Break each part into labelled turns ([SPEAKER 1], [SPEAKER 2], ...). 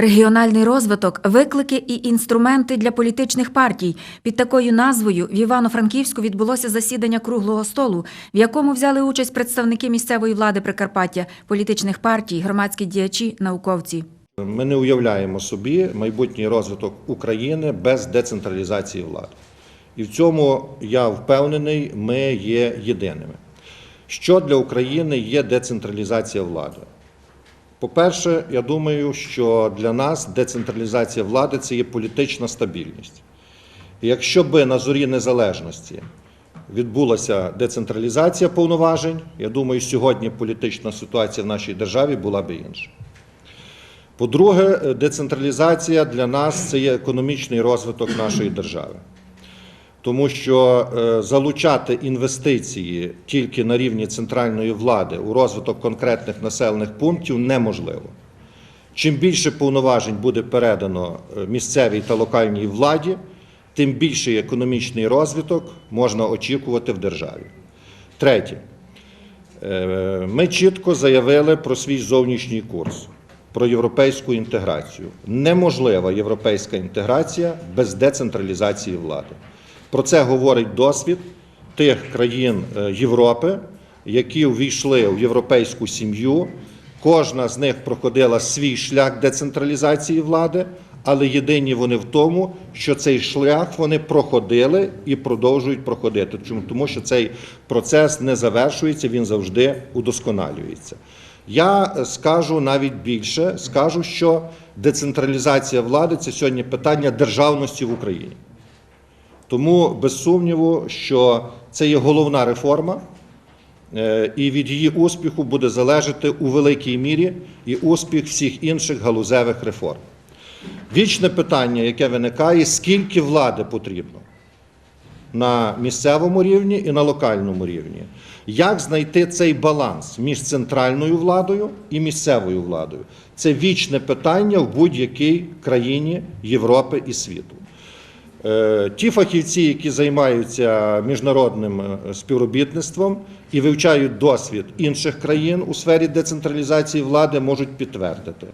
[SPEAKER 1] Регіональний розвиток, виклики і інструменти для політичних партій. Під такою назвою в Івано-Франківську відбулося засідання круглого столу, в якому взяли участь представники місцевої влади Прикарпаття, політичних партій, громадські діячі, науковці.
[SPEAKER 2] Ми не уявляємо собі майбутній розвиток України без децентралізації влади. І в цьому я впевнений, ми є єдиними. Що для України є децентралізація влади? По-перше, я думаю, що для нас децентралізація влади це є політична стабільність. І якщо би на зорі незалежності відбулася децентралізація повноважень, я думаю, сьогодні політична ситуація в нашій державі була би інша. По-друге, децентралізація для нас це є економічний розвиток нашої держави. Тому що е, залучати інвестиції тільки на рівні центральної влади у розвиток конкретних населених пунктів неможливо. Чим більше повноважень буде передано е, місцевій та локальній владі, тим більший економічний розвиток можна очікувати в державі. Третє. Е, Ми чітко заявили про свій зовнішній курс, про європейську інтеграцію. Неможлива європейська інтеграція без децентралізації влади. Про це говорить досвід тих країн е, Європи, які увійшли в європейську сім'ю. Кожна з них проходила свій шлях децентралізації влади, але єдині вони в тому, що цей шлях вони проходили і продовжують проходити. Чому? Тому що цей процес не завершується, він завжди удосконалюється. Я е, скажу навіть більше, скажу, що децентралізація влади це сьогодні питання державності в Україні. Тому без сумніву, що це є головна реформа, е, і від її успіху буде залежати у великій мірі і успіх всіх інших галузевих реформ. Вічне питання, яке виникає, скільки влади потрібно на місцевому рівні і на локальному рівні. Як знайти цей баланс між центральною владою і місцевою владою? Це вічне питання в будь-якій країні Європи і світу. Е, Ті фахівці, які займаються міжнародним е, співробітництвом і вивчають досвід інших країн у сфері децентралізації влади, можуть підтвердити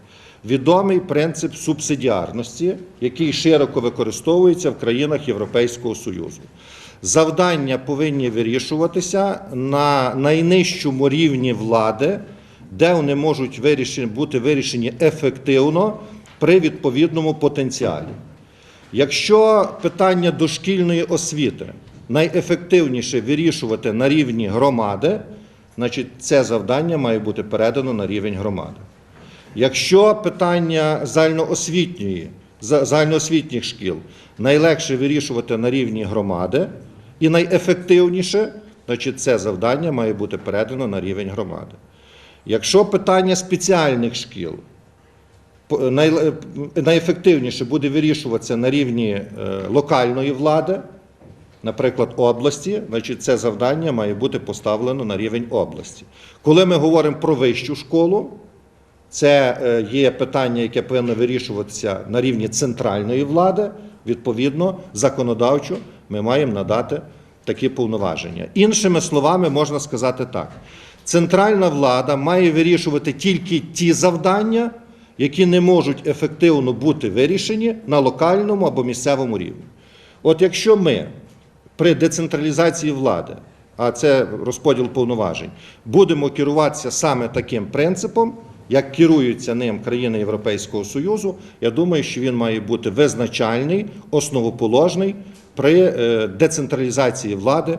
[SPEAKER 2] відомий принцип субсидіарності, який широко використовується в країнах Європейського Союзу. Завдання повинні вирішуватися на найнижчому рівні влади, де вони можуть вирішені, бути вирішені ефективно при відповідному потенціалі. Якщо питання дошкільної освіти найефективніше вирішувати на рівні громади, значить це завдання має бути передано на рівень громади. Якщо питання загальноосвітньої, загальноосвітніх шкіл найлегше вирішувати на рівні громади і найефективніше, значить це завдання має бути передано на рівень громади. Якщо питання спеціальних шкіл найефективніше буде вирішуватися на рівні е, локальної влади, наприклад, області, значить це завдання має бути поставлено на рівень області. Коли ми говоримо про вищу школу, це е, є питання, яке повинно вирішуватися на рівні центральної влади. Відповідно, законодавчо ми маємо надати такі повноваження. Іншими словами, можна сказати так: центральна влада має вирішувати тільки ті завдання, які не можуть ефективно бути вирішені на локальному або місцевому рівні. От якщо ми при децентралізації влади, а це розподіл повноважень, будемо керуватися саме таким принципом, як керуються ним країни Європейського Союзу, я думаю, що він має бути визначальний, основоположний при е, децентралізації влади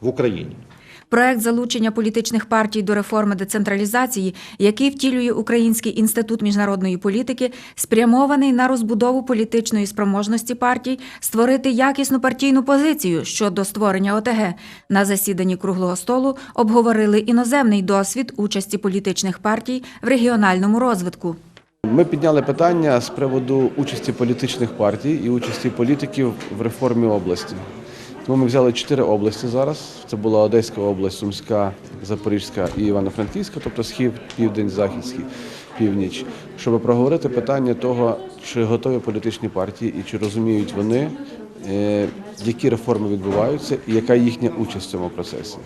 [SPEAKER 2] в Україні.
[SPEAKER 1] Проект залучення політичних партій до реформи децентралізації, який втілює Український інститут міжнародної політики, спрямований на розбудову політичної спроможності партій, створити якісну партійну позицію щодо створення ОТГ. На засіданні круглого столу обговорили іноземний досвід участі політичних партій в регіональному розвитку.
[SPEAKER 3] Ми підняли питання з приводу участі політичних партій і участі політиків в реформі області. Тому ми взяли чотири області зараз. Це була Одеська область, Сумська, Запорізька і Івано-Франківська, тобто схід, південь, захід, схід, північ, щоб проговорити питання того, чи готові політичні партії і чи розуміють вони, е, які реформи відбуваються і яка їхня участь в цьому процесі.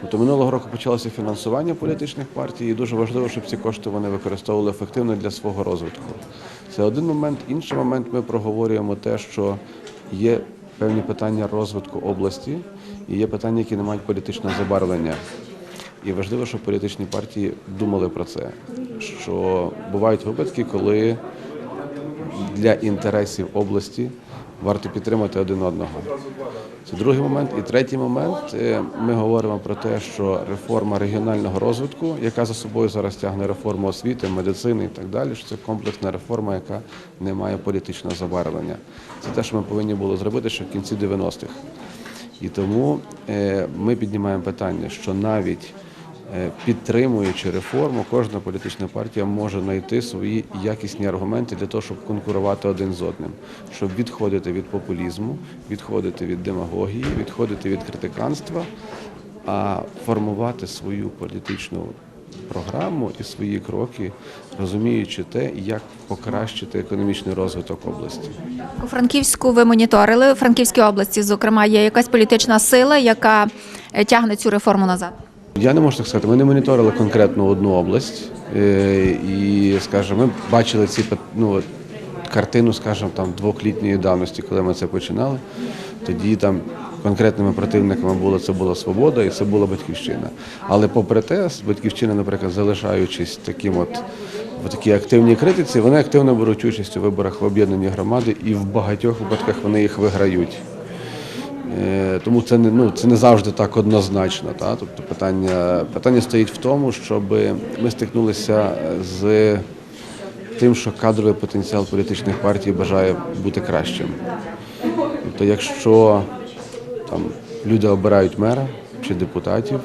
[SPEAKER 3] Тобто минулого року почалося фінансування політичних партій, і дуже важливо, щоб ці кошти вони використовували ефективно для свого розвитку. Це один момент. Інший момент ми проговорюємо те, що є певні питання розвитку області і є питання, які не мають політичного забарвлення. І важливо, щоб політичні партії думали про це. Що бувають випадки, коли для інтересів області варто підтримати один одного. Це другий момент. І третій момент е, ми говоримо про те, що реформа регіонального розвитку, яка за собою зараз тягне реформу освіти, медицини і так далі, що це комплексна реформа, яка не має політичного забарвлення. Це те, що ми повинні були зробити ще в кінці 90-х. І тому е, ми піднімаємо питання, що навіть підтримуючи реформу, кожна політична партія може знайти свої якісні аргументи для того, щоб конкурувати один з одним, щоб відходити від популізму, відходити від демагогії, відходити від критиканства, а формувати свою політичну програму і свої кроки, розуміючи те, як покращити економічний розвиток області.
[SPEAKER 1] У Франківську ви моніторили у Франківській області, зокрема, є якась політична сила, яка е, тягне цю реформу назад.
[SPEAKER 3] Я не можу так сказати. Ми не моніторили конкретно одну область, е, і скажімо, ми бачили ці ну, картину, скажімо, там двохлітньої давності, коли ми це починали. Тоді там конкретними противниками було це була свобода і це була батьківщина. Але попри те, батьківщина, наприклад, залишаючись таким от в такій активній критиці, вони активно беруть участь у виборах в об'єднані громади, і в багатьох випадках вони їх виграють. Е, Тому це не ну це не завжди так однозначно. Та? Тобто питання, питання стоїть в тому, щоб ми стикнулися з тим, що кадровий потенціал політичних партій бажає бути кращим. Тобто, якщо там люди обирають мера чи депутатів,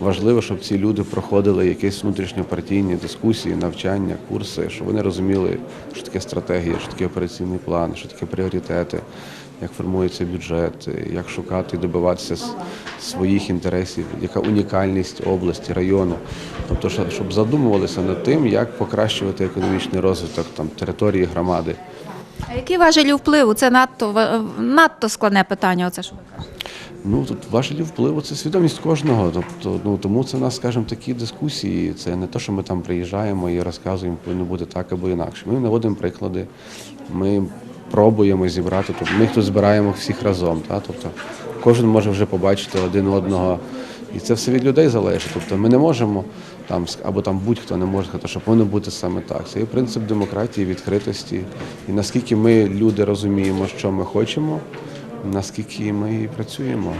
[SPEAKER 3] важливо, щоб ці люди проходили якісь внутрішньопартійні дискусії, навчання, курси, щоб вони розуміли, що таке стратегія, що таке операційний план, що таке пріоритети, як формується бюджет, як шукати і добиватися своїх інтересів, яка унікальність області, району. Тобто, щоб задумувалися над тим, як покращувати економічний розвиток там, території громади.
[SPEAKER 1] А які важелі впливу? Це надто надто складне питання. Оце що ви кажете.
[SPEAKER 3] Ну тут важелі впливу це свідомість кожного. Тобто, ну тому це у нас, скажімо, такі дискусії. Це не те, що ми там приїжджаємо і розказуємо, повинно бути так або інакше. Ми наводимо приклади, ми пробуємо зібрати. Тобто ми тут збираємо всіх разом. Та? Тобто кожен може вже побачити один одного. І це все від людей залежить. Тобто ми не можемо там або там будь-хто не може сказати, що повинно бути саме так. Це є принцип демократії, відкритості. І наскільки ми люди розуміємо, що ми хочемо, наскільки ми працюємо.